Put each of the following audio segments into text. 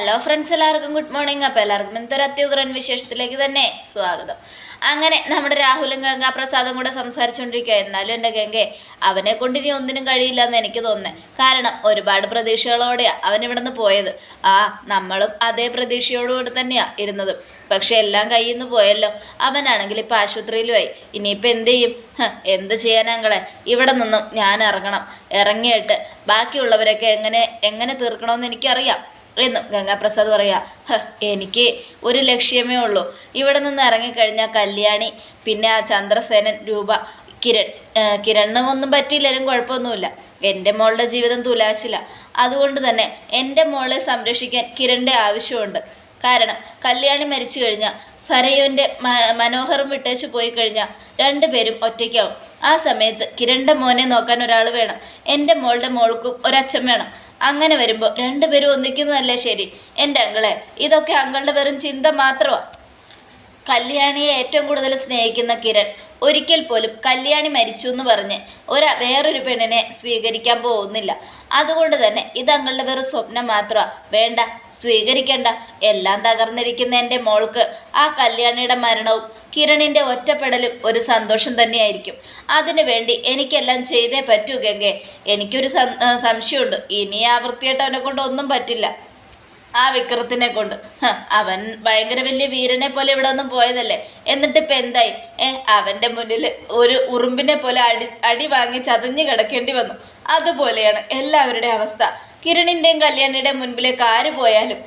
Hello friends എല്ലാവർക്കും good morning അപ്പോൾ എല്ലാവർക്കും ഒരു അത്യുഗ്രൻ വിശേഷത്തിലേക്ക് തന്നെ സ്വാഗതം. അങ്ങനെ നമ്മുടെ രാഹുലും ഗംഗാപ്രസാദും കൂടെ സംസാരിച്ചുകൊണ്ടിരിക്കുക എന്നാലും എന്റെ ഗംഗെ അവനെ കൊണ്ട് ഇനി ഒന്നിനും കഴിയില്ല എന്ന് എനിക്ക് തോന്നുന്നത് കാരണം ഒരുപാട് പ്രതീക്ഷകളോടെയാണ് അവൻ ഇവിടെ നിന്ന് പോയത്. ആ നമ്മളും അതേ പ്രതീക്ഷയോടുകൂടി തന്നെയാണ് ഇരുന്നത്. പക്ഷേ എല്ലാം കയ്യിൽ നിന്ന് പോയല്ലോ. അവനാണെങ്കിൽ ഇപ്പോൾ ആശുപത്രിയിലുമായി. ഇനിയിപ്പോൾ എന്ത് ചെയ്യും? എന്ത് ചെയ്യാനാങ്ങളെ ഇവിടെ നിന്നും ഞാൻ ഇറങ്ങണം. ഇറങ്ങിയിട്ട് ബാക്കിയുള്ളവരൊക്കെ എങ്ങനെ എങ്ങനെ തീർക്കണമെന്ന് എനിക്കറിയാം. എന്നും ഗംഗാപ്രസാദ് പറയാ "ഹ, എനിക്ക് ഒരു ലക്ഷ്യമേ ഉള്ളൂ. ഇവിടെ നിന്ന് ഇറങ്ങിക്കഴിഞ്ഞാൽ കല്യാണി പിന്നെ ആ ചന്ദ്രസേനൻ രൂപ കിരൺ കിരണ്ണമൊന്നും ഒന്നും പറ്റിയില്ലെങ്കിലും കുഴപ്പമൊന്നുമില്ല. എന്റെ മോളുടെ ജീവിതം തുലാശില. അതുകൊണ്ട് തന്നെ എന്റെ മോളെ സംരക്ഷിക്കാൻ കിരണിന്റെ ആവശ്യമുണ്ട്. കാരണം കല്യാണി മരിച്ചു കഴിഞ്ഞാൽ സരയുവിന്റെ മനോഹരം വിട്ടേച്ച് പോയി കഴിഞ്ഞാൽ രണ്ടുപേരും ഒറ്റയ്ക്കാവും. ആ സമയത്ത് കിരണിന്റെ മോനെ നോക്കാൻ ഒരാൾ വേണം. എന്റെ മോളുടെ മോൾക്കും ഒരച്ഛൻ വേണം. അങ്ങനെ വരുമ്പോൾ രണ്ടുപേരും ഒന്നിക്കുന്നതല്ലേ ശരി? എന്റെ അങ്കളെ ഇതൊക്കെ അങ്കളുടെ വെറും ചിന്ത മാത്രമാണ് കല്യാണിയെ ഏറ്റവും കൂടുതൽ സ്നേഹിക്കുന്ന കിരൺ ഒരിക്കൽ പോലും കല്യാണി മരിച്ചു എന്ന് പറഞ്ഞ് ഒരു വേറൊരു പെണ്ണിനെ സ്വീകരിക്കാൻ പോകുന്നില്ല. അതുകൊണ്ട് തന്നെ ഇത് അങ്ങളുടെ വെറും സ്വപ്നം മാത്രമാണ് വേണ്ട സ്വീകരിക്കേണ്ട. എല്ലാം തകർന്നിരിക്കുന്ന എന്റെ മോൾക്ക് ആ കല്യാണിയുടെ മരണവും കിരണിന്റെ ഒറ്റപ്പെടലും ഒരു സന്തോഷം തന്നെയായിരിക്കും. അതിനു വേണ്ടി എനിക്കെല്ലാം ചെയ്തേ പറ്റൂ ഗംഗെ. എനിക്കൊരു സംശയമുണ്ട്. ഇനി ആ അവനെ കൊണ്ട് ഒന്നും പറ്റില്ല. ആ വിക്രത്തിനെ കൊണ്ട്. അവൻ ഭയങ്കര വലിയ വീരനെ പോലെ ഇവിടെ ഒന്നും പോയതല്ലേ? എന്നിട്ട് ഇപ്പം എന്തായി? ഏ അവന്റെ മുന്നിൽ ഒരു ഉറുമ്പിനെ പോലെ അടി അടി വാങ്ങി ചതഞ്ഞു കിടക്കേണ്ടി വന്നു. അതുപോലെയാണ് എല്ലാവരുടെ അവസ്ഥ. കിരണിന്റെയും കല്യാണിയുടെയും മുൻപിലേക്ക് ആര് പോയാലും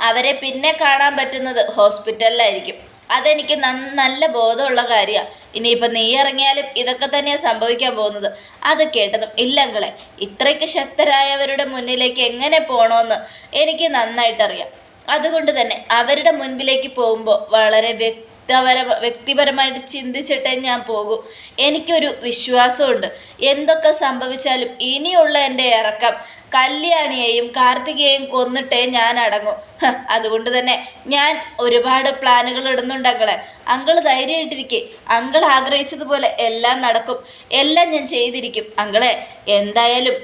അവരെ പിന്നെ കാണാൻ പറ്റുന്നത് ഹോസ്പിറ്റലിലായിരിക്കും. അതെനിക്ക് നല്ല ബോധമുള്ള കാര്യമാണ് ഇനിയിപ്പോൾ നീ ഇറങ്ങിയാലും ഇതൊക്കെ തന്നെയാണ് സംഭവിക്കാൻ പോകുന്നത്. അത് കേട്ടതും ഇല്ലങ്കളെ ഇത്രയ്ക്ക് ശക്തരായവരുടെ മുന്നിലേക്ക് എങ്ങനെ പോകണമെന്ന് എനിക്ക് നന്നായിട്ടറിയാം. അതുകൊണ്ട് തന്നെ അവരുടെ മുൻപിലേക്ക് പോകുമ്പോൾ വളരെ വ്യക്തപര വ്യക്തിപരമായിട്ട് ചിന്തിച്ചിട്ടേ ഞാൻ പോകൂ. എനിക്കൊരു വിശ്വാസമുണ്ട്. എന്തൊക്കെ സംഭവിച്ചാലും ഇനിയുള്ള എന്റെ ഇറക്കം കല്യാണിയെയും കാർത്തികയെയും കൊന്നിട്ടേ ഞാൻ അടങ്ങും. അതുകൊണ്ട് തന്നെ ഞാൻ ഒരുപാട് പ്ലാനുകൾ ഇടുന്നുണ്ട് അങ്കളെ. അങ്കിൾ ധൈര്യമായിട്ടിരിക്കെ. അങ്കിൾ ആഗ്രഹിച്ചതുപോലെ എല്ലാം നടക്കും. എല്ലാം ഞാൻ ചെയ്തിരിക്കും. അങ്കളെ എന്തായാലും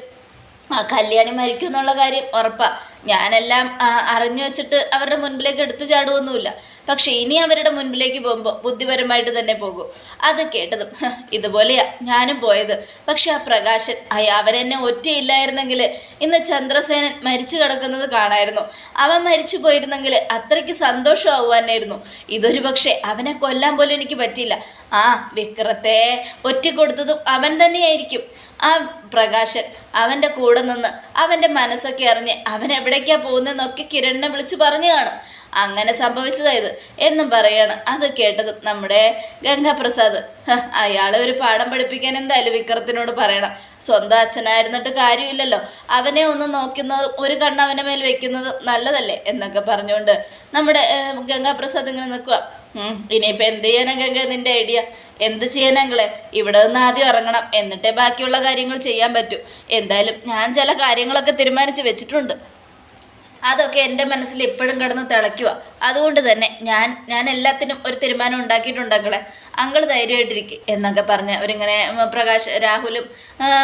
ആ കല്യാണി മരിക്കും എന്നുള്ള കാര്യം ഉറപ്പാ. ഞാനെല്ലാം അറിഞ്ഞു വെച്ചിട്ട് അവരുടെ മുൻപിലേക്ക് എടുത്തു ചാടുവൊന്നുമില്ല. പക്ഷെ ഇനി അവരുടെ മുൻപിലേക്ക് പോകുമ്പോൾ ബുദ്ധിപരമായിട്ട് തന്നെ പോകും. അത് കേട്ടതും "ഹ, ഇതുപോലെയാ ഞാനും പോയത്. പക്ഷെ ആ പ്രകാശൻ അയ അവനെന്നെ ഒറ്റയില്ലായിരുന്നെങ്കിൽ ഇന്ന് ചന്ദ്രസേനൻ മരിച്ചു കിടക്കുന്നത് കാണായിരുന്നു. അവൻ മരിച്ചു പോയിരുന്നെങ്കിൽ അത്രയ്ക്ക് സന്തോഷമാവുമായിരുന്നു ഇതൊരു പക്ഷേ അവനെ കൊല്ലാൻ പോലും എനിക്ക് പറ്റിയില്ല. ആ വിക്രത്തെ ഒറ്റക്കൊടുത്തതും അവൻ തന്നെയായിരിക്കും. ആ പ്രകാശൻ അവന്റെ കൂടെ നിന്ന് അവന്റെ മനസ്സൊക്കെ അറിഞ്ഞ് അവൻ എവിടേക്കാണ് പോകുന്നതെന്നൊക്കെ കിരണിനെ വിളിച്ച് പറഞ്ഞു കാണും. അങ്ങനെ സംഭവിച്ചതായത് എന്നും പറയാണ്. അത് കേട്ടതും നമ്മുടെ ഗംഗാപ്രസാദ്. അയാളെ ഒരു പാഠം പഠിപ്പിക്കാൻ എന്തായാലും വിക്രത്തിനോട് പറയണം. സ്വന്തം അച്ഛനായിരുന്നിട്ട് കാര്യമില്ലല്ലോ. അവനെ ഒന്ന് നോക്കുന്നത് ഒരു കണ്ണ് അവന്റെ മേൽ വെക്കുന്നത് നല്ലതല്ലേ എന്നൊക്കെ പറഞ്ഞുകൊണ്ട് നമ്മുടെ ഗംഗാപ്രസാദ് ഇങ്ങനെ നിൽക്കുക ഇനിയിപ്പോൾ എന്ത് ചെയ്യാനാ ഗംഗ നിന്റെ ഐഡിയ? എന്ത് ചെയ്യാനാങ്കളെ ഇവിടെ നിന്ന് ആദ്യം ഇറങ്ങണം. എന്നിട്ടേ ബാക്കിയുള്ള കാര്യങ്ങൾ ചെയ്യാൻ പറ്റൂ. എന്തായാലും ഞാൻ ചില കാര്യങ്ങളൊക്കെ തീരുമാനിച്ച് വെച്ചിട്ടുണ്ട്. അതൊക്കെ എന്റെ മനസ്സിൽ എപ്പോഴും കിടന്ന് തിളയ്ക്കുക അതുകൊണ്ട് തന്നെ ഞാൻ ഞാൻ എല്ലാത്തിനും ഒരു തീരുമാനം ഉണ്ടാക്കിയിട്ടുണ്ടാക്കളെ അങ്കിൾ ധൈര്യമായിട്ടിരിക്കും എന്നൊക്കെ പറഞ്ഞ് അവരിങ്ങനെ പ്രകാശ് രാഹുലും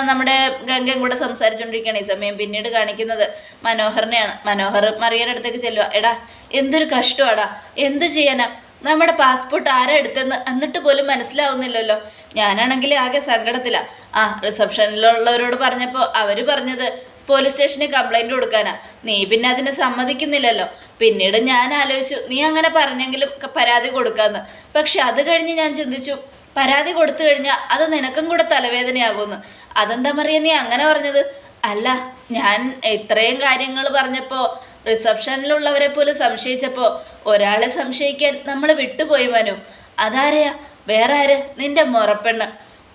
നമ്മുടെ ഗംഗയും കൂടെ സംസാരിച്ചുകൊണ്ടിരിക്കുകയാണ് ഈ സമയം. പിന്നീട് കാണിക്കുന്നത് മനോഹറിനെയാണ്. മനോഹർ മറിയയുടെ അടുത്തേക്ക് ചെല്ലുക എടാ എന്തൊരു കഷ്ടമാടാ. എന്ത് ചെയ്യാനാ? നമ്മുടെ പാസ്പോർട്ട് ആരാ എടുത്തെന്ന് എന്നിട്ട് പോലും മനസ്സിലാവുന്നില്ലല്ലോ. ഞാനാണെങ്കിൽ ആകെ സങ്കടത്തിലാണ് ആ റിസപ്ഷനിലുള്ളവരോട് പറഞ്ഞപ്പോൾ അവർ പറഞ്ഞത് പോലീസ് സ്റ്റേഷനിൽ കംപ്ലൈന്റ് കൊടുക്കാനാ. നീ പിന്നെ അതിന് സമ്മതിക്കുന്നില്ലല്ലോ. പിന്നീട് ഞാൻ ആലോചിച്ചു നീ അങ്ങനെ പറഞ്ഞെങ്കിലും പരാതി കൊടുക്കാമെന്ന് പക്ഷെ അത് കഴിഞ്ഞ് ഞാൻ ചിന്തിച്ചു പരാതി കൊടുത്തു കഴിഞ്ഞാൽ അത് നിനക്കും കൂടെ തലവേദനയാകുമെന്ന്. അതെന്താ മറിയ നീ അങ്ങനെ പറഞ്ഞത്? അല്ല ഞാൻ ഇത്രയും കാര്യങ്ങൾ പറഞ്ഞപ്പോൾ റിസപ്ഷനിലുള്ളവരെ പോലും സംശയിച്ചപ്പോൾ ഒരാളെ സംശയിക്കാൻ നമ്മൾ വിട്ടുപോയി മനു. അതാരെയാ? വേറെ ആര്? നിന്റെ മുറപ്പെണ്ണ്.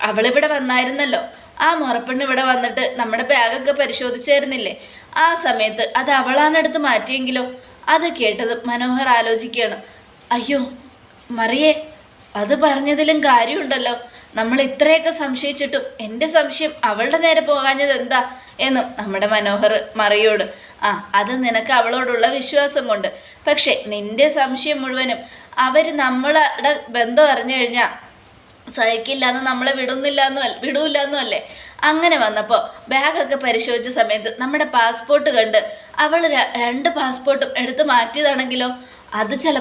അവളിവിടെ വന്നായിരുന്നല്ലോ. ആ മുറപ്പെണ്ണ് ഇവിടെ വന്നിട്ട് നമ്മുടെ ബാഗൊക്കെ പരിശോധിച്ചായിരുന്നില്ലേ? ആ സമയത്ത് അത് അവളാണ് എടുത്ത് മാറ്റിയെങ്കിലോ? അത് കേട്ടത് മനോഹർ ആലോചിക്കുകയാണ്. അയ്യോ മറിയേ അത് പറഞ്ഞതിലും കാര്യമുണ്ടല്ലോ. നമ്മൾ ഇത്രയൊക്കെ സംശയിച്ചിട്ടും എന്റെ സംശയം അവളുടെ നേരെ പോകാഞ്ഞത് എന്താ എന്നും നമ്മുടെ മനോഹർ മറിയോട്. ആ അത് നിനക്ക് അവളോടുള്ള വിശ്വാസം കൊണ്ട്. പക്ഷേ നിന്റെ സംശയം മുഴുവനും അവർ നമ്മളുടെ ബന്ധം അറിഞ്ഞു കഴിഞ്ഞാൽ സഹിക്കില്ല എന്ന് നമ്മളെ വിടുന്നില്ല എന്നും വിടൂല്ല എന്നും അല്ലേ? അങ്ങനെ വന്നപ്പോൾ ബാഗൊക്കെ പരിശോധിച്ച സമയത്ത് നമ്മുടെ പാസ്പോർട്ട് കണ്ട് അവൾ രണ്ട് പാസ്പോർട്ടും എടുത്ത് മാറ്റിയതാണെങ്കിലോ? അത് ചില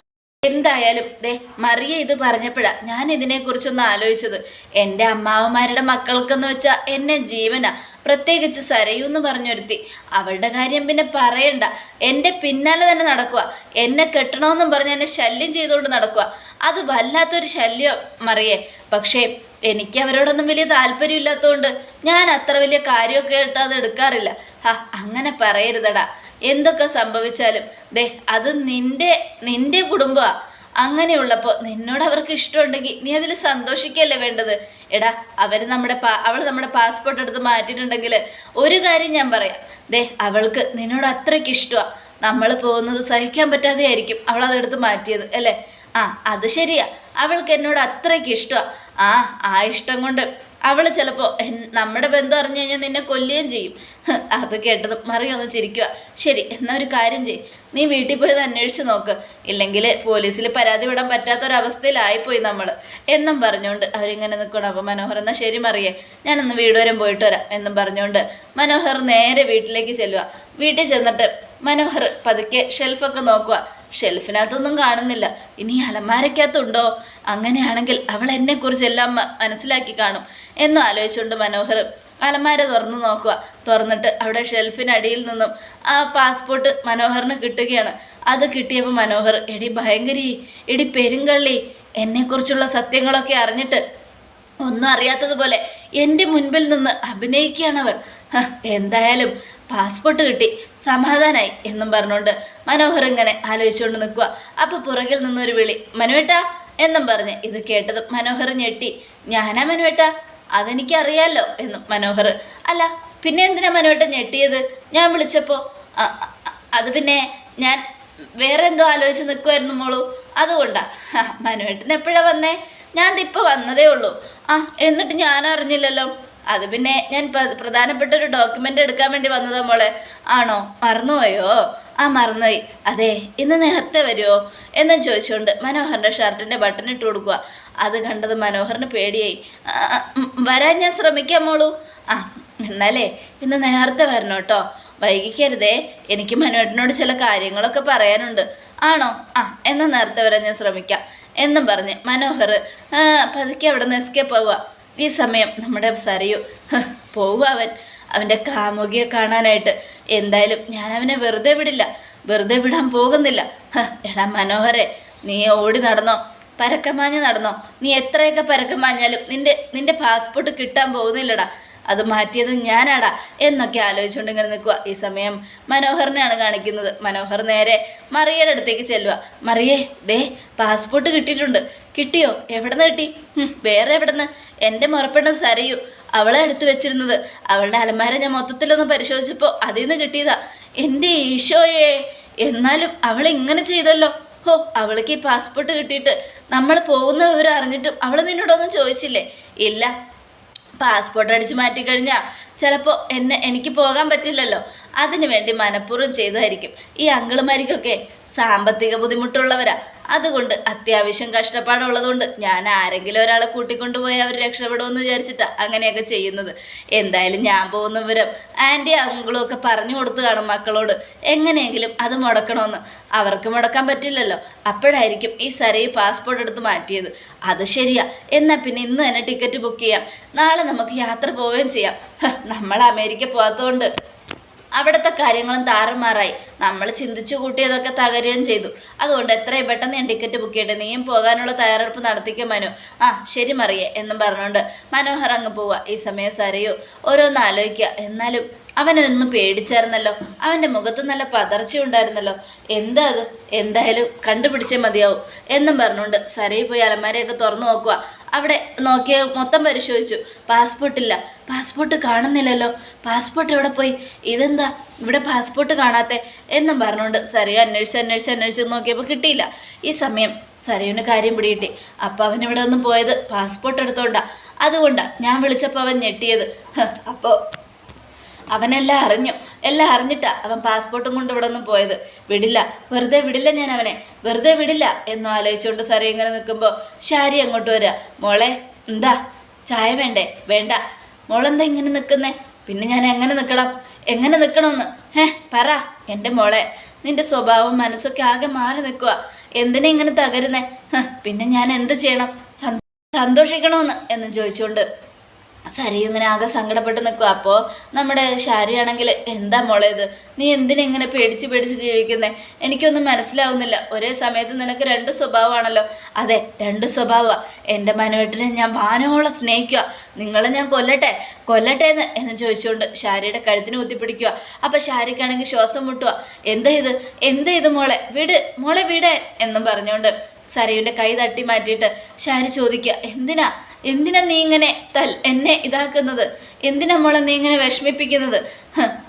എന്തായാലും ദേ മറിയ ഇത് പറഞ്ഞപ്പോഴാ ഞാൻ ഇതിനെക്കുറിച്ചൊന്ന് ആലോചിച്ചത്. എന്റെ അമ്മാവന്മാരുടെ മക്കൾക്കെന്ന് വെച്ചാൽ എന്നെ ജീവനാ. പ്രത്യേകിച്ച് സരയൂന്ന് പറഞ്ഞൊരുത്തി. അവളുടെ കാര്യം പിന്നെ പറയണ്ട. എന്റെ പിന്നാലെ തന്നെ നടക്കുക എന്നെ കെട്ടണമെന്നും പറഞ്ഞ് എന്നെ ശല്യം ചെയ്തുകൊണ്ട് നടക്കുക അത് വല്ലാത്തൊരു ശല്യം മറിയേ. പക്ഷേ എനിക്ക് അവരോടൊന്നും വലിയ താല്പര്യമില്ലാത്തതുകൊണ്ട് ഞാൻ അത്ര വലിയ കാര്യമൊക്കെ ആയിട്ട് അത് എടുക്കാറില്ല. ഹാ അങ്ങനെ പറയരുതടാ. എന്തൊക്കെ സംഭവിച്ചാലും. ദേ അത് നിന്റെ നിന്റെ കുടുംബമാണ് അങ്ങനെയുള്ളപ്പോൾ നിന്നോട് അവർക്ക് ഇഷ്ടമുണ്ടെങ്കിൽ നീ അതിൽ സന്തോഷിക്കല്ലേ വേണ്ടത്? എടാ അവർ നമ്മുടെ പാ അവൾ നമ്മുടെ പാസ്പോർട്ട് എടുത്ത് മാറ്റിയിട്ടുണ്ടെങ്കിൽ ഒരു കാര്യം ഞാൻ പറയാം. ദേ അവൾക്ക് നിന്നോട് അത്രയ്ക്ക് ഇഷ്ടമാണ് നമ്മൾ പോകുന്നത് സഹിക്കാൻ പറ്റാതെ ആയിരിക്കും അവൾ അതെടുത്ത് മാറ്റിയത് അല്ലേ? ആ അത് ശരിയാ. അവൾക്ക് എന്നോട് അത്രയ്ക്ക് ഇഷ്ടമാണ് ആ ആ ഇഷ്ടം കൊണ്ട് അവൾ ചിലപ്പോൾ നമ്മുടെ ബന്ധം അറിഞ്ഞു കഴിഞ്ഞാൽ നിന്നെ കൊല്ലുകയും ചെയ്യും. അത് കേട്ടത് മറിയൊന്ന് ചിരിക്കുക ശരി എന്നാ ഒരു കാര്യം ചെയ്യും. നീ വീട്ടിൽ പോയി അന്വേഷിച്ച് നോക്ക്. ഇല്ലെങ്കിൽ പോലീസിൽ പരാതി വിടാൻ പറ്റാത്തൊരവസ്ഥയിലായിപ്പോയി നമ്മൾ എന്നും പറഞ്ഞുകൊണ്ട് അവരിങ്ങനെ നിൽക്കണം അപ്പോൾ മനോഹർ എന്നാൽ ശരി മറിയേ. ഞാനൊന്ന് വീട് വരെ പോയിട്ട് വരാം. എന്നും പറഞ്ഞുകൊണ്ട് മനോഹർ നേരെ വീട്ടിലേക്ക് ചെല്ലുക വീട്ടിൽ ചെന്നിട്ട് മനോഹർ പതുക്കെ ഷെൽഫൊക്കെ നോക്കുക ഷെൽഫിനകത്തൊന്നും കാണുന്നില്ല. ഇനി അലമാരയ്ക്കകത്തുണ്ടോ? അങ്ങനെയാണെങ്കിൽ അവൾ എന്നെക്കുറിച്ചെല്ലാം മനസ്സിലാക്കി കാണും എന്നും ആലോചിച്ചുകൊണ്ട് മനോഹർ അലമാര തുറന്നു നോക്കുക. തുറന്നിട്ട് അവിടെ ഷെൽഫിനടിയിൽ നിന്നും ആ പാസ്പോർട്ട് മനോഹറിന് കിട്ടുകയാണ്. അത് കിട്ടിയപ്പോൾ മനോഹർ എടി ഭയങ്കരി എടി പെരുങ്കള്ളി എന്നെക്കുറിച്ചുള്ള സത്യങ്ങളൊക്കെ അറിഞ്ഞിട്ട് ഒന്നും അറിയാത്തതുപോലെ എന്റെ മുൻപിൽ നിന്ന് അഭിനയിക്കുകയാണവർ. എന്തായാലും പാസ്പോർട്ട് കിട്ടി സമാധാനായി എന്നും പറഞ്ഞുകൊണ്ട് മനോഹർ ഇങ്ങനെ ആലോചിച്ചുകൊണ്ട് നിൽക്കുക അപ്പോൾ പുറകിൽ നിന്നൊരു വിളി മനുവേട്ട എന്നും പറഞ്ഞ് ഇത് കേട്ടതും മനോഹർ ഞെട്ടി ഞാനാ മനുവേട്ട അതെനിക്കറിയാലോ എന്നും മനോഹർ അല്ല പിന്നെ എന്തിനാ മനുവേട്ട ഞെട്ടിയത്? ഞാൻ വിളിച്ചപ്പോൾ അത് പിന്നെ ഞാൻ വേറെ എന്തോ ആലോചിച്ച് നിൽക്കുമായിരുന്നു മോളൂ അതുകൊണ്ടാ. മനുവേട്ടൻ എപ്പോഴാ വന്നേ? ഞാൻ ഇപ്പോൾ വന്നതേ ഉള്ളൂ. ആ എന്നിട്ട് ഞാൻ അറിഞ്ഞില്ലല്ലോ അത് പിന്നെ ഞാൻ പ്ര- പ്രധാനപ്പെട്ട ഒരു ഡോക്യുമെന്റ് എടുക്കാൻ വേണ്ടി വന്നതാ മോളെ. ആണോ? മറന്നുപോയോ? ആ മറന്നുപോയി. അതെ ഇന്ന് നേരത്തെ വരുമോ എന്നും ചോദിച്ചുകൊണ്ട് മനോഹറിന്റെ ഷർട്ടിന്റെ ബട്ടൺ ഇട്ട് കൊടുക്കുക അത് കണ്ടത് മനോഹറിന് പേടിയായി. "ആ, ആ, വരാൻ ഞാൻ ശ്രമിക്കാം മോളൂ. ആ എന്നാലേ ഇന്ന് നേരത്തെ വരണം കേട്ടോ. വൈകിക്കരുതേ. എനിക്ക് മനുവേട്ടനോട് ചില കാര്യങ്ങളൊക്കെ പറയാനുണ്ട്. ആണോ? ആ എന്നാൽ നേരത്തെ വരാൻ ഞാൻ ശ്രമിക്കാം. എന്നും പറഞ്ഞ് മനോഹർ പതുക്കെ അവിടെ നിന്ന് എസ്കേപ്പ് ആവുക ഈ സമയം നമ്മുടെ സരയു "ഹ്, പോവുക അവൻ. അവന്റെ കാമുകിയെ കാണാനായിട്ട്. എന്തായാലും ഞാൻ അവനെ വെറുതെ വിടില്ല. വെറുതെ വിടാൻ പോകുന്നില്ല. എടാ മനോഹരെ നീ ഓടി നടന്നോ? പരക്കമാഞ്ഞ് നടന്നോ? നീ എത്രയൊക്കെ പരക്കമാഞ്ഞാലും നിന്റെ നിന്റെ പാസ്പോർട്ട് കിട്ടാൻ പോകുന്നില്ലടാ. അത് മാറ്റിയത് ഞാനാടാ എന്നൊക്കെ ആലോചിച്ചുകൊണ്ട് ഇങ്ങനെ നിൽക്കുക ഈ സമയം മനോഹറിനെയാണ് കാണിക്കുന്നത്. മനോഹർ നേരെ മറിയയുടെ അടുത്തേക്ക് ചെല്ലുക മറിയേ ദേ പാസ്പോർട്ട് കിട്ടിയിട്ടുണ്ട്. കിട്ടിയോ? എവിടെ നിന്ന് കിട്ടി വേറെ എവിടെ നിന്ന് എന്റെ മുറപ്പെടുന്ന സരയു അവളെ എടുത്തു വെച്ചിരുന്നത്. അവളുടെ അലമാര ഞാൻ മൊത്തത്തിലൊന്ന് പരിശോധിച്ചപ്പോൾ അതിൽ നിന്ന് കിട്ടിയതാ. എന്റെ ഈശോയെ എന്നാലും അവൾ ഇങ്ങനെ ചെയ്തല്ലോ. ഹോ അവൾക്ക് ഈ പാസ്പോർട്ട് കിട്ടിയിട്ട് നമ്മൾ പോകുന്ന വിവരം അറിഞ്ഞിട്ടും അവൾ നിന്നോടൊന്നും ചോദിച്ചില്ലേ? ഇല്ല പാസ്പോർട്ട് അടിച്ച് മാറ്റിക്കഴിഞ്ഞാൽ ചിലപ്പോൾ എന്നെ എനിക്ക് പോകാൻ പറ്റില്ലല്ലോ. അതിനു വേണ്ടി മനഃപൂർവം ചെയ്തായിരിക്കും. ഈ അങ്കിളുമാരിക്കൊക്കെ സാമ്പത്തിക ബുദ്ധിമുട്ടുള്ളവരാ. അതുകൊണ്ട് അത്യാവശ്യം കഷ്ടപ്പാടുള്ളതുകൊണ്ട് ഞാൻ ആരെങ്കിലും ഒരാളെ കൂട്ടിക്കൊണ്ടുപോയി അവർ രക്ഷപ്പെടുമെന്ന് വിചാരിച്ചിട്ടാ അങ്ങനെയൊക്കെ ചെയ്യുന്നത്. എന്തായാലും ഞാൻ പോകുന്ന വിവരം ആന്റി അങ്കിളും ഒക്കെ പറഞ്ഞു കൊടുത്തു കാണും മക്കളോട്. എങ്ങനെയെങ്കിലും അത് മുടക്കണമെന്ന് അവർക്ക് മുടക്കാൻ പറ്റില്ലല്ലോ. അപ്പോഴായിരിക്കും ഈ സരയി പാസ്പോർട്ട് എടുത്ത് മാറ്റിയത്. അത് ശരിയാ. എന്നാൽ പിന്നെ ഇന്ന് തന്നെ ടിക്കറ്റ് ബുക്ക് ചെയ്യാം. നാളെ നമുക്ക് യാത്ര പോവുകയും ചെയ്യാം. നമ്മൾ അമേരിക്ക പോകാത്തതുകൊണ്ട് അവിടുത്തെ കാര്യങ്ങളും താറുമാറായി. നമ്മൾ ചിന്തിച്ചു കൂട്ടിയതൊക്കെ തകരുകയും ചെയ്തു. അതുകൊണ്ട് എത്രയും പെട്ടെന്ന് ഞാൻ ടിക്കറ്റ് ബുക്ക് ചെയ്യട്ടെ. നീയും പോകാനുള്ള തയ്യാറെടുപ്പ് നടത്തിക്കും മനു. ആ ശരി മറിയേ എന്നും പറഞ്ഞുകൊണ്ട് മനോഹർ അങ്ങ് പോവുക ഈ സമയം സരയോ. ഓരോന്ന് ആലോചിക്കുക. എന്നാലും അവനൊന്ന് പേടിച്ചായിരുന്നല്ലോ. അവന്റെ മുഖത്ത് നല്ല പതർച്ച ഉണ്ടായിരുന്നല്ലോ. എന്താ അത്? എന്തായാലും കണ്ടുപിടിച്ചേ മതിയാവും. എന്നും പറഞ്ഞുകൊണ്ട് സരയിൽ പോയി അലമാരയൊക്കെ തുറന്നു നോക്കുക അവിടെ നോക്കിയ മൊത്തം പരിശോധിച്ചു. പാസ്പോർട്ടില്ല. പാസ്പോർട്ട് കാണുന്നില്ലല്ലോ. പാസ്പോർട്ട് എവിടെ പോയി? ഇതെന്താ? ഇവിടെ പാസ്പോർട്ട് കാണാത്തെ എന്നും പറഞ്ഞുകൊണ്ട് സരയു അന്വേഷിച്ച് അന്വേഷിച്ച് അന്വേഷിച്ച് നോക്കിയപ്പോൾ കിട്ടിയില്ല. ഈ സമയം സരയുവിന് കാര്യം പിടികിട്ടി. അപ്പം അവൻ ഇവിടെ ഒന്നും പോയത് പാസ്പോർട്ട് എടുത്തോണ്ടാ. അതുകൊണ്ടാണ് ഞാൻ വിളിച്ചപ്പോൾ അവൻ ഞെട്ടിയത്. അപ്പോൾ അവനെല്ലാം അറിഞ്ഞു. എല്ലാം അറിഞ്ഞിട്ടാ അവൻ പാസ്പോർട്ടും കൊണ്ട് ഇവിടെ നിന്ന് പോയത്. വിടില്ല. വെറുതെ വിടില്ല ഞാൻ അവനെ. വെറുതെ വിടില്ല എന്ന് ആലോചിച്ചുകൊണ്ട് സാറേ ഇങ്ങനെ നിൽക്കുമ്പോൾ ശാരി അങ്ങോട്ട് വരിക മോളെ എന്താ? ചായ വേണ്ടേ? വേണ്ട. മോളെന്താ ഇങ്ങനെ നിൽക്കുന്നേ? പിന്നെ ഞാൻ എങ്ങനെ നിൽക്കണം? എങ്ങനെ നിൽക്കണമെന്ന്? ഏ പറ. എന്റെ മോളെ നിന്റെ സ്വഭാവം മനസ്സൊക്കെ ആകെ മാറി നിൽക്കുക എന്തിനാ ഇങ്ങനെ തകരുന്നേ? പിന്നെ ഞാൻ എന്ത് ചെയ്യണം? സന്തോ- സന്തോഷിക്കണമെന്ന് എന്ന് ചോദിച്ചുകൊണ്ട് സരിയും ഇങ്ങനെ ആകെ സങ്കടപ്പെട്ട് നിൽക്കുക അപ്പോൾ നമ്മുടെ ശാരിയാണെങ്കിൽ എന്താ മോളെ ഇത്? നീ എന്തിനാ ഇങ്ങനെ പേടിച്ച് പേടിച്ച് ജീവിക്കുന്നേ? എനിക്കൊന്നും മനസ്സിലാവുന്നില്ല. ഒരേ സമയത്ത് നിനക്ക് രണ്ട് സ്വഭാവമാണല്ലോ. അതെ രണ്ട് സ്വഭാവമാണ് എന്റെ മനുവേട്ടിനെ ഞാൻ വാനോളം സ്നേഹിക്കുക നിങ്ങളെ ഞാൻ കൊല്ലട്ടെ? കൊല്ലട്ടെ എന്ന് എന്ന് ചോദിച്ചുകൊണ്ട് ശാരിയുടെ കഴുത്തിന് കുത്തിപ്പിടിക്കുക അപ്പോൾ ശാരിക്കാണെങ്കിൽ ശ്വാസം മുട്ടുക എന്താ ഇത്? എന്താ ഇത് മോളെ? വിട്. മോളെ വിടേ. എന്നും പറഞ്ഞുകൊണ്ട് സരയുടെ കൈ തട്ടി മാറ്റിയിട്ട് ശാരി ചോദിക്കുക എന്തിനാ? എന്തിനാ നീ ഇങ്ങനെ തൽ എന്നെ ഇതാക്കുന്നത്? എന്തിനാ മോളെ നീ ഇങ്ങനെ വിഷമിപ്പിക്കുന്നത്?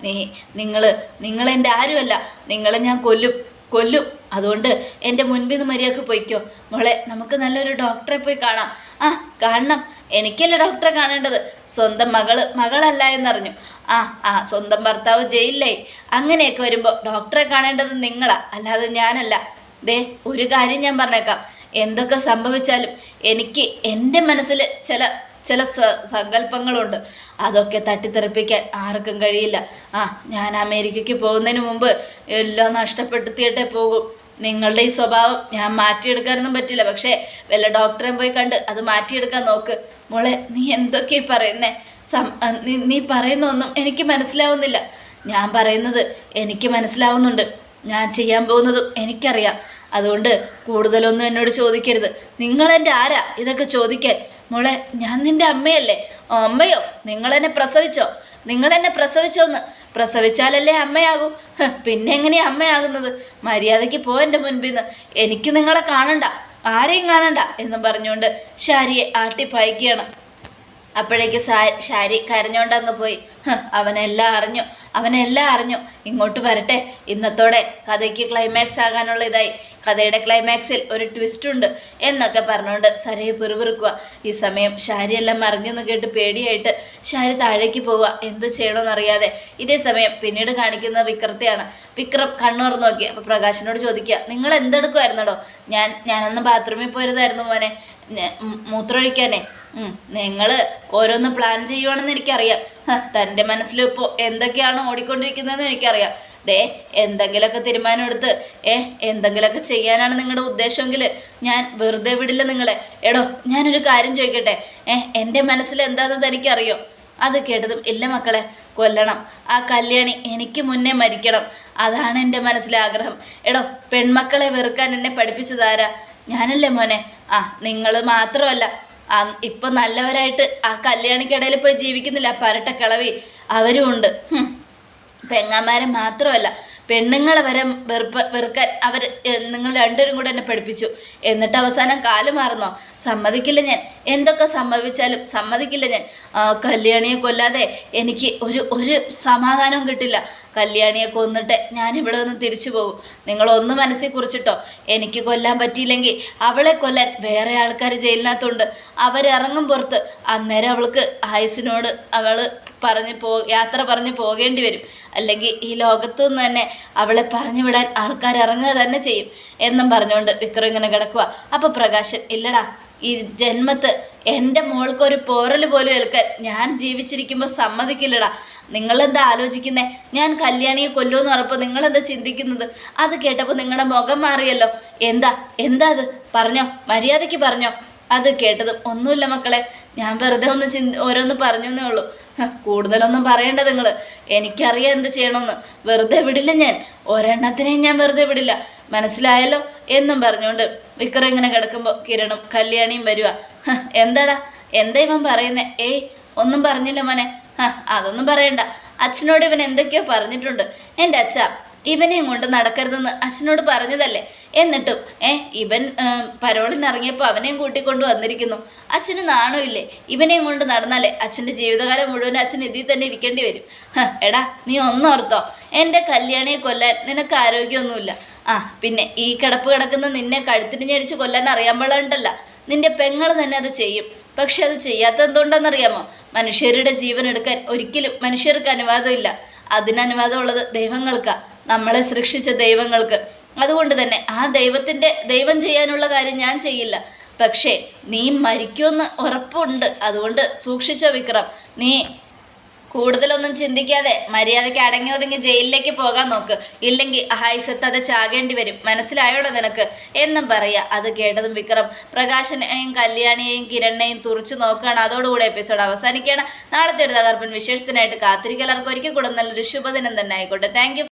നീ നിങ്ങൾ നിങ്ങളെന്റെ ആരുമല്ല. നിങ്ങളെ ഞാൻ കൊല്ലും കൊല്ലും. അതുകൊണ്ട് എന്റെ മുൻപിൽ നിന്ന് മര്യാദയ്ക്ക് പോയിക്കോ. മോളെ നമുക്ക് നല്ലൊരു ഡോക്ടറെ പോയി കാണാം. ആ കാണണം. എനിക്കല്ല ഡോക്ടറെ കാണേണ്ടത്. സ്വന്തം മകൾ മകളല്ല എന്നറിഞ്ഞു. ആ ആ സ്വന്തം ഭർത്താവ് ജയിലിലായി. അങ്ങനെയൊക്കെ വരുമ്പോൾ ഡോക്ടറെ കാണേണ്ടത് നിങ്ങളാ അല്ലാതെ ഞാനല്ല. ദേ ഒരു കാര്യം ഞാൻ പറഞ്ഞേക്കാം. എന്തൊക്കെ സംഭവിച്ചാലും എനിക്ക് എന്റെ മനസ്സിൽ ചില ചില സങ്കല്പങ്ങളുണ്ട്. അതൊക്കെ തട്ടിത്തെറിപ്പിക്കാൻ ആർക്കും കഴിയില്ല. ആ ഞാൻ അമേരിക്കയ്ക്ക് പോകുന്നതിന് മുമ്പ് എല്ലാം നഷ്ടപ്പെടുത്തിയിട്ടേ പോകും. നിങ്ങളുടെ ഈ സ്വഭാവം ഞാൻ മാറ്റിയെടുക്കാനൊന്നും പറ്റില്ല. പക്ഷേ വല്ല ഡോക്ടറെ പോയി കണ്ട് അത് മാറ്റിയെടുക്കാൻ നോക്ക്. മോളെ നീ എന്തൊക്കെയാ പറയുന്നേ? സം നീ പറയുന്ന ഒന്നും എനിക്ക് മനസ്സിലാവുന്നില്ല. ഞാൻ പറയുന്നത് എനിക്ക് മനസ്സിലാവുന്നുണ്ട്. ഞാൻ ചെയ്യാൻ പോകുന്നതും എനിക്കറിയാം. അതുകൊണ്ട് കൂടുതലൊന്നും എന്നോട് ചോദിക്കരുത്. നിങ്ങളെന്റെ ആരാ? ഇതൊക്കെ ചോദിക്കാൻ. മോളെ ഞാൻ നിന്റെ അമ്മയല്ലേ? അമ്മയോ? നിങ്ങളെന്നെ പ്രസവിച്ചോ? നിങ്ങളെന്നെ പ്രസവിച്ചോന്ന്. പ്രസവിച്ചാലല്ലേ അമ്മയാകൂ? പിന്നെ എങ്ങനെയാ അമ്മയാകുന്നത്? മര്യാദയ്ക്ക് പോ എന്റെ മുൻപിൽ നിന്ന് എനിക്ക് നിങ്ങളെ കാണണ്ട. ആരെയും കാണണ്ട എന്നും പറഞ്ഞുകൊണ്ട് ശാരിയെ ആട്ടിപ്പായിക്കുകയാണ്. അപ്പോഴേക്ക് ശാരി കരഞ്ഞോണ്ട് അങ്ങ് പോയി. അവനെല്ലാം അറിഞ്ഞു. അവനെല്ലാം അറിഞ്ഞു. ഇങ്ങോട്ട് വരട്ടെ. ഇന്നത്തോടെ കഥയ്ക്ക് ക്ലൈമാക്സ് ആകാനുള്ള ഇതായി. കഥയുടെ ക്ലൈമാക്സിൽ ഒരു ട്വിസ്റ്റ് ഉണ്ട് എന്നൊക്കെ പറഞ്ഞുകൊണ്ട് സരയെ പിറുപിറുക്കുക. ഈ സമയം ശാരിയെല്ലാം മറിഞ്ഞെന്ന് കേട്ട് പേടിയായിട്ട് ശാരി താഴേക്ക് പോവുക. എന്ത് ചെയ്യണമെന്നറിയാതെ ഇതേ സമയം പിന്നീട് കാണിക്കുന്ന വിക്രത്തെയാണ്. വിക്രം കണ്ണുറ നോക്കി. അപ്പോൾ പ്രകാശിനോട് ചോദിക്കുക നിങ്ങൾ എന്തെടുക്കുമായിരുന്നടോ ഞാൻ ഞാനന്ന് ബാത്റൂമിൽ പോയതായിരുന്നു മോനെ. മൂത്രമൊഴിക്കാനേ. നിങ്ങൾ ഓരോന്ന് പ്ലാൻ ചെയ്യുവാണെന്ന് എനിക്കറിയാം. തന്റെ മനസ്സിൽ ഇപ്പോൾ എന്തൊക്കെയാണ് ഓടിക്കൊണ്ടിരിക്കുന്നതെന്ന് എനിക്കറിയാം. ദേ എന്തെങ്കിലുമൊക്കെ തീരുമാനം എടുത്ത് ഏ എന്തെങ്കിലുമൊക്കെ ചെയ്യാനാണ് നിങ്ങളുടെ ഉദ്ദേശമെങ്കിൽ ഞാൻ വെറുതെ വിടില്ല നിങ്ങളെ. എടോ ഞാനൊരു കാര്യം ചോദിക്കട്ടെ? ഏ എന്റെ മനസ്സിൽ എന്താണെന്ന് തനിക്കറിയോ? അത് കേട്ടതും ഇല്ല മക്കളെ കൊല്ലണം. ആ കല്യാണി എനിക്ക് മുന്നേ മരിക്കണം. അതാണ് എന്റെ മനസ്സിലെ ആഗ്രഹം എടോ പെൺമക്കളെ വെറുക്കാൻ എന്നെ പഠിപ്പിച്ചതാരാ? ഞാനല്ലേ മോനെ? ആ നിങ്ങൾ മാത്രമല്ല ഇപ്പം നല്ലവരായിട്ട് ആ കല്യാണിക്കിടയിൽ പോയി ജീവിക്കുന്നില്ല. ആ പരട്ട കിളവി. അവരും ഉണ്ട്. ഹും. പെങ്ങാമാരെ മാത്രമല്ല. പെണ്ണുങ്ങളെ വരെ വെറുപ്പ വെറുക്കാൻ അവർ നിങ്ങൾ രണ്ടുപേരും കൂടെ എന്നെ പഠിപ്പിച്ചു. എന്നിട്ട് അവസാനം കാൽ മാറുന്നോ. സമ്മതിക്കില്ല ഞാൻ. എന്തൊക്കെ സംഭവിച്ചാലും സമ്മതിക്കില്ല ഞാൻ. കല്യാണിയെ കൊല്ലാതെ എനിക്ക് ഒരു ഒരു സമാധാനവും കിട്ടില്ല. കല്യാണിയെ കൊന്നിട്ട് ഞാൻ ഇവിടെ നിന്ന് തിരിച്ചു പോകും. നിങ്ങളൊന്ന് മനസ്സിൽ കുറിച്ചിട്ടോ? എനിക്ക് കൊല്ലാൻ പറ്റിയില്ലെങ്കിൽ അവളെ കൊല്ലാൻ വേറെ ആൾക്കാർ ജയിലിനകത്തുണ്ട്. അവരിറങ്ങും പുറത്ത്. അന്നേരം അവൾക്ക് ആയുസിനോട് അവൾ പറഞ്ഞ് പോ യാത്ര പറഞ്ഞ് പോകേണ്ടി വരും. അല്ലെങ്കിൽ ഈ ലോകത്തു നിന്ന് തന്നെ അവളെ പറഞ്ഞു വിടാൻ ആൾക്കാർ ഇറങ്ങുക തന്നെ ചെയ്യും എന്നും പറഞ്ഞുകൊണ്ട് വിക്രം ഇങ്ങനെ കിടക്കുക അപ്പോൾ പ്രകാശൻ ഇല്ലടാ ഈ ജന്മത്ത് എന്റെ മോൾക്കൊരു പോറൽ പോലും ഏൽക്കാൻ ഞാൻ ജീവിച്ചിരിക്കുമ്പോൾ സമ്മതിക്കില്ലടാ. നിങ്ങളെന്താ ആലോചിക്കുന്നേ? ഞാൻ കല്യാണിയെ കൊല്ലുമെന്ന് പറഞ്ഞപ്പോൾ നിങ്ങളെന്താ ചിന്തിക്കുന്നത്? അത് കേട്ടപ്പോൾ നിങ്ങളുടെ മുഖം മാറിയല്ലോ. എന്താ എന്താ അത്? പറഞ്ഞോ മര്യാദയ്ക്ക് പറഞ്ഞോ. അത് കേട്ടതും ഒന്നുമില്ല മക്കളെ. ഞാൻ വെറുതെ ഒന്ന് ചിന് ഓരോന്ന് പറഞ്ഞു എന്നേ ഉള്ളൂ. കൂടുതലൊന്നും പറയണ്ട നിങ്ങൾ എനിക്കറിയാം എന്ത് ചെയ്യണമെന്ന് വെറുതെ വിടില്ല ഞാൻ. ഒരെണ്ണത്തിനെയും ഞാൻ വെറുതെ വിടില്ല. മനസ്സിലായല്ലോ? എന്നും പറഞ്ഞുകൊണ്ട് വിക്രം ഇങ്ങനെ കിടക്കുമ്പോൾ കിരണും കല്യാണിയും വരുക എന്താടാ? എന്താ ഇവൻ പറയുന്നേ? ഏയ് ഒന്നും പറഞ്ഞില്ല മോനെ. അതൊന്നും പറയണ്ട. അച്ഛനോട് ഇവൻ എന്തൊക്കെയോ പറഞ്ഞിട്ടുണ്ട്. എന്റെ അച്ഛ ഇവനെയും കൊണ്ട് നടക്കരുതെന്ന് അച്ഛനോട് പറഞ്ഞതല്ലേ? എന്നിട്ടും ഏ ഇവൻ പരോളിന് ഇറങ്ങിയപ്പോൾ അവനെയും കൂട്ടിക്കൊണ്ട് വന്നിരിക്കുന്നു. അച്ഛന് നാണമില്ലേ ഇവനെയും കൊണ്ട് നടന്നാലേ അച്ഛന്റെ ജീവിതകാലം മുഴുവൻ അച്ഛൻ ഇതിൽ തന്നെ ഇരിക്കേണ്ടി വരും. എടാ നീ ഒന്നോർത്തോ എന്റെ കല്യാണിയെ കൊല്ലാൻ നിനക്ക് ആരോഗ്യമൊന്നുമില്ല. ആ പിന്നെ ഈ കിടപ്പ് കിടക്കുന്ന നിന്നെ കഴുത്തിന് ഞെരിച്ച് കൊല്ലാൻ അറിയാൻ പാടുണ്ടല്ല നിന്റെ പെങ്ങൾ തന്നെ അത് ചെയ്യും. പക്ഷെ അത് ചെയ്യാത്ത എന്തുകൊണ്ടാണെന്നറിയാമോ മനുഷ്യരുടെ ജീവൻ എടുക്കാൻ ഒരിക്കലും മനുഷ്യർക്ക് അനുവാദമില്ല. അതിന് അനുവാദമുള്ളത് ദൈവങ്ങൾക്കാ. നമ്മളെ സൃഷ്ടിച്ച ദൈവങ്ങൾക്ക്. അതുകൊണ്ട് തന്നെ ആ ദൈവത്തിന്റെ ദൈവം ചെയ്യാനുള്ള കാര്യം ഞാൻ ചെയ്യില്ല. പക്ഷേ നീ മരിക്കുമെന്ന് ഉറപ്പുണ്ട്. അതുകൊണ്ട് സൂക്ഷിച്ചോ വിക്രം. നീ കൂടുതലൊന്നും ചിന്തിക്കാതെ മര്യാദയ്ക്ക് അടങ്ങി ഒതുങ്ങി ജയിലിലേക്ക് പോകാൻ നോക്ക്. ഇല്ലെങ്കിൽ ഹൈസത്ത് അത് ചാകേണ്ടി വരും. മനസ്സിലായോടോ നിനക്ക്? എന്നും പറയുക അത് കേട്ടതും വിക്രം പ്രകാശനെയും കല്യാണിയെയും കിരണിനെയും തുറച്ചു നോക്കുകയാണ്. അതോടുകൂടി എപ്പിസോഡ് അവസാനിക്കുകയാണ്. നാളത്തെ ഒരു തകർപ്പൻ വിശേഷത്തിനായിട്ട് കാത്തിരിക്കലർക്ക് ഒരിക്കൽ കൂടെ നല്ലൊരു ശുഭദിനം തന്നെ ആയിക്കോട്ടെ. താങ്ക്